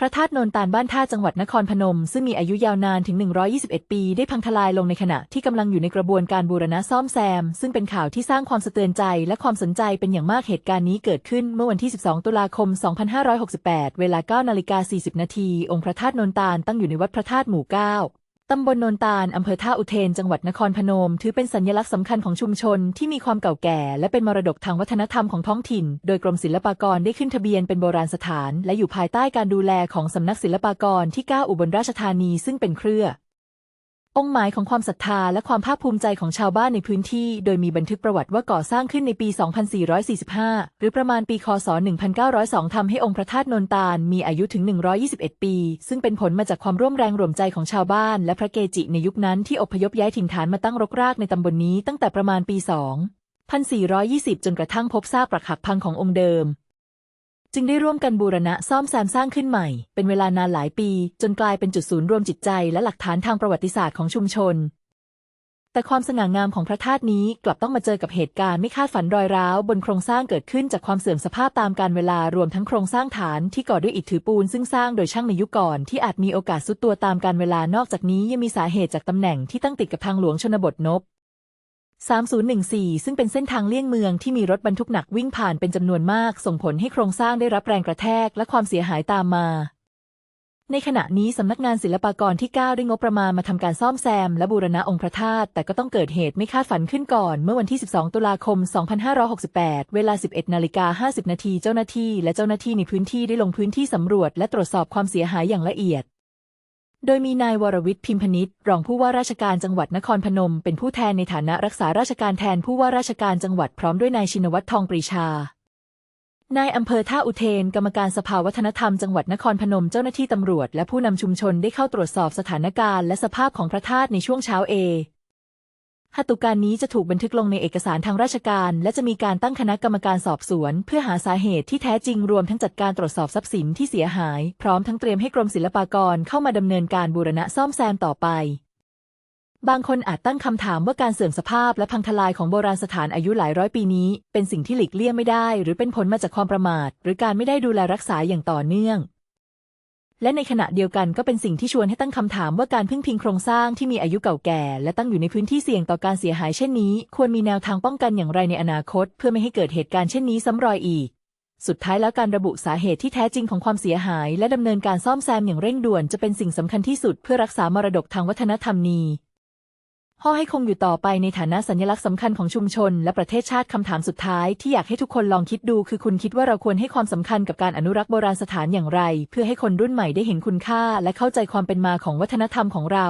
พระธาตุนนตาลบ้านท่าจังหวัดนครพนม ซึ่งมีอายุยาวนานถึง 121 ปี ได้พังทลายลงในขณะที่กำลังอยู่ในกระบวนการบูรณะซ่อมแซม ซึ่งเป็นข่าวที่สร้างความสะเทือนใจและความสนใจเป็นอย่างมากเหตุการณ์นี้เกิดขึ้นเมื่อวันที่ 12 ตุลาคม 2568 เวลา9นาฬิกา40 นาทีองค์พระธาตุนนตาลตั้งอยู่ในวัดพระธาตุหมู่ 9 ตำบลโนนตาล อำเภอท่าอุเทน จังหวัดนครพนม ถือเป็นสัญลักษณ์สำคัญของชุมชนที่มีความเก่าแก่ และเป็นมรดกทางวัฒนธรรมของท้องถิ่น โดยกรมศิลปากรได้ขึ้นทะเบียนเป็นโบราณสถาน และอยู่ภายใต้การดูแลของสำนักศิลปากรที่ 9 อุบลราชธานี ซึ่งเป็นเครือ องค์หมายของความศรัทธาและความภาคภูมิใจของชาวบ้านในพื้นที่ โดยมีบันทึกประวัติว่าก่อสร้างขึ้นในปี 2445 หรือประมาณปี คศ 1902ทำให้องค์พระธาตุนนตาลมีอายุถึง 121 ปี ซึ่งเป็นผลมาจากความร่วมแรงร่วมใจของชาวบ้าน และพระเกจิในยุคนั้นที่อพยพย้ายถิ่นฐานมาตั้งรกรากในตำบลนนี้ตั้งแต่ประมาณปี2420 จนกระทั่งพบซากปรักหักพังขององค์เดิม จึงได้ร่วมกันบูรณะซ่อมแซมสร้างขึ้นใหม่ เป็นเวลานานหลายปี จนกลายเป็นจุดศูนย์รวมจิตใจและหลักฐานทางประวัติศาสตร์ของชุมชน แต่ความสง่างามของพระธาตุนี้กลับต้องมาเจอกับเหตุการณ์ไม่คาดฝันรอยร้าว บนโครงสร้างเกิดขึ้นจากความเสื่อมสภาพตามกาลเวลารวมทั้งโครงสร้างฐานที่ก่อด้วยอิฐถือปูนซึ่งสร้างโดยช่างในยุคก่อนที่อาจมีโอกาสสุดตัวตามกาลเวลานอกจากนี้ยังมีสาเหตุจากตำแหน่งที่ตั้งติดกับทางหลวงชนบทนบ 3014 ซึ่งเป็นเส้นทางเลี่ยงเมืองที่มีรถบรรทุกหนักวิ่งผ่านเป็นจำนวนมาก ส่งผลให้โครงสร้างได้รับแรงกระแทกและความเสียหายตามมา ในขณะนี้สำนักงานศิลปากรที่ 9 ได้งบประมาณมาทำการซ่อมแซม และบูรณะองค์พระธาตุแต่ก็ต้องเกิดเหตุไม่คาดฝันขึ้นก่อน เมื่อวันที่ 12 ตุลาคม 2568 เวลา 11นาฬิกา50 นาทีเจ้าหน้าที่ และเจ้าหน้าที่ในพื้นที่ได้ลงพื้นที่สำรวจ และตรวจสอบความเสียหายอย่างละเอียด โดยมีนายวรวิทย์พิมพนิษฐ์รองผู้ว่าราชการจังหวัดนครพนม เป็นผู้แทนในฐานะรักษาราชการแทนผู้ว่าราชการจังหวัดพร้อมด้วยนายชินวัตรทองปรีชานายอำเภอท่าอุเทน กรรมการสภาวัฒนธรรมจังหวัดนครพนมเจ้าหน้าที่ตำรวจ และผู้นำชุมชนได้เข้าตรวจสอบสถานการณ์และสภาพของพระธาตุในช่วงเช้าเอ หตุการนี้จะถูกบันทึกลงในเอกสารทางราชการ และจะมีการตั้งคณะกรรมการสอบสวน เพื่อหาสาเหตุที่แท้จริงรวมทั้งจัดการตรวจสอบทรัพย์สินที่เสียหาย พร้อมทั้งเตรียมให้กรมศิลปากรเข้ามาดำเนินการบูรณะซ่อมแซมต่อไป บางคนอาจตั้งคำถามว่าการเสื่อมสภาพและพังทลายของโบราณสถานอายุหลายร้อยปีนี้ เป็นสิ่งที่หลีกเลี่ยงไม่ได้ หรือเป็นผลมาจากความประมาท หรือการไม่ได้ดูแลรักษาอย่างต่อเนื่อง และในขณะเดียวกันก็เป็นสิ่งที่ชวนให้ตั้งคำถามว่าการพึ่งพิงโครงสร้างที่มีอายุเก่าแก่ และตั้งอยู่ในพื้นที่เสี่ยงต่อการเสียหายเช่นนี้ ควรมีแนวทางป้องกันอย่างไรในอนาคต เพื่อไม่ให้เกิดเหตุการณ์เช่นนี้ซ้ำรอยอีก สุดท้ายแล้วการระบุสาเหตุที่แท้จริงของความเสียหาย และดำเนินการซ่อมแซมอย่างเร่งด่วนจะเป็นสิ่งสำคัญที่สุดเพื่อรักษามรดกทางวัฒนธรรมนี้ ห่อให้คงอยู่ต่อไปในฐานะสัญลักษณ์สำคัญของชุมชน และประเทศชาติคำถามสุดท้ายที่อยากให้ทุกคนลองคิดดู คือคุณคิดว่าเราควรให้ความสำคัญกับการอนุรักษ์โบราณสถานอย่างไร เพื่อให้คนรุ่นใหม่ได้เห็นคุณค่า และเข้าใจความเป็นมาของวัฒนธรรมของเรา